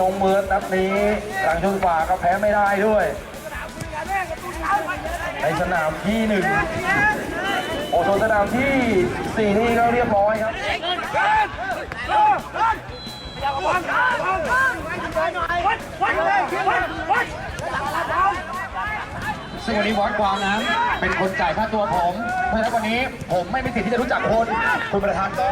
นงเมืองนัดนี้หลังชนฝาก็แพ้ไม่ได้ด้วย ในสนามที่หนึ่งโอ้โหสนามที่สี่นี่ก็เรียบร้อยครับซึ่งวันนี้วอดกวางนั้นเป็นคนจ่ายค่าตัวผม เพราะฉะนั้นวันนี้ผมไม่มีสิทธิ์ที่จะรู้จักคน คุณประธานก็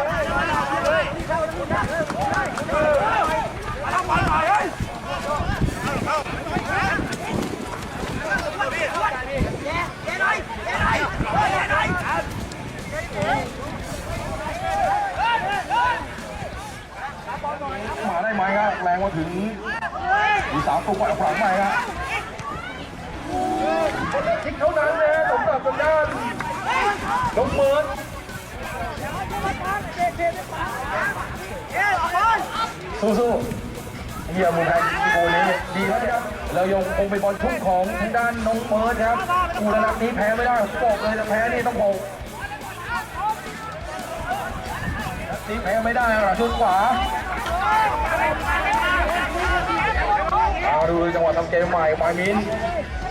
รับแรงมาถึงอีสาวตุกมาขวางใหม่ครับคิกเท่านั้นเลยสมกับทางด้านนงเมือสู้ๆเยี่ยมมุมแทนโกนี้ดีครับครับเรายังคงเป็นบอลทุ่งของทางด้านน้องเมิร์ดครับอูระดับนี้แพ้ไม่ได้ผมบอกเลยจะแพ้นี่ต้องโผล่นี้แพ้ไม่ได้หลังชุดขวา ทำเกมใหม่มมิน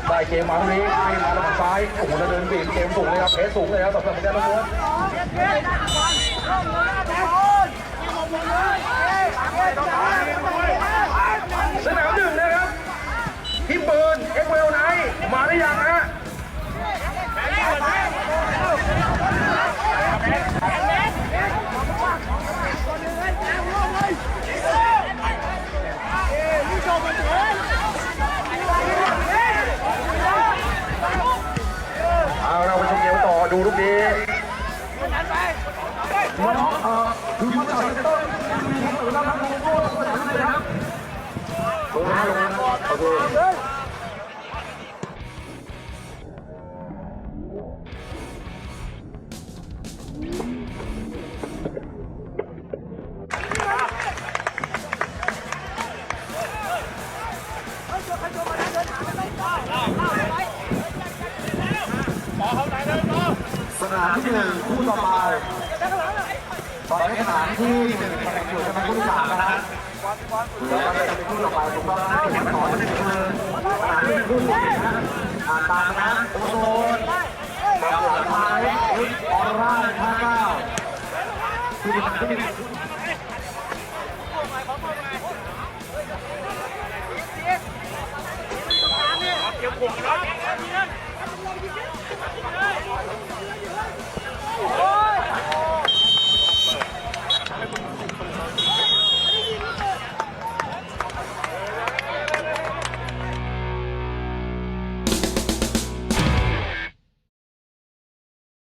ได้เกมมาตรงนี้ให้มาทางซ้ายโอ้โหแล้วเดินบีบเกมสูงเลยครับเพสสูงเลยครับสำหรับทางด้านน้ ลูกนี้น้องเอ่อดูผู้ชายต้นมีทั้งหมดแล้วครับโลโก้สนามเลยครับ สนามที่หนึ่งคู่ต่อไปตอนนี้สนามที่หนึ่งแข่งอยู่จะเป็นคู่ที่สามนะฮะแล้วก็จะเป็นคู่ต่อไปผมก็ให้เห็นต่อที่คืออ่านที่เป็นคู่ที่นะอ่านตามนะโอโซนกับหลังท้ายออร่าท่าเก้าที่เป็นที่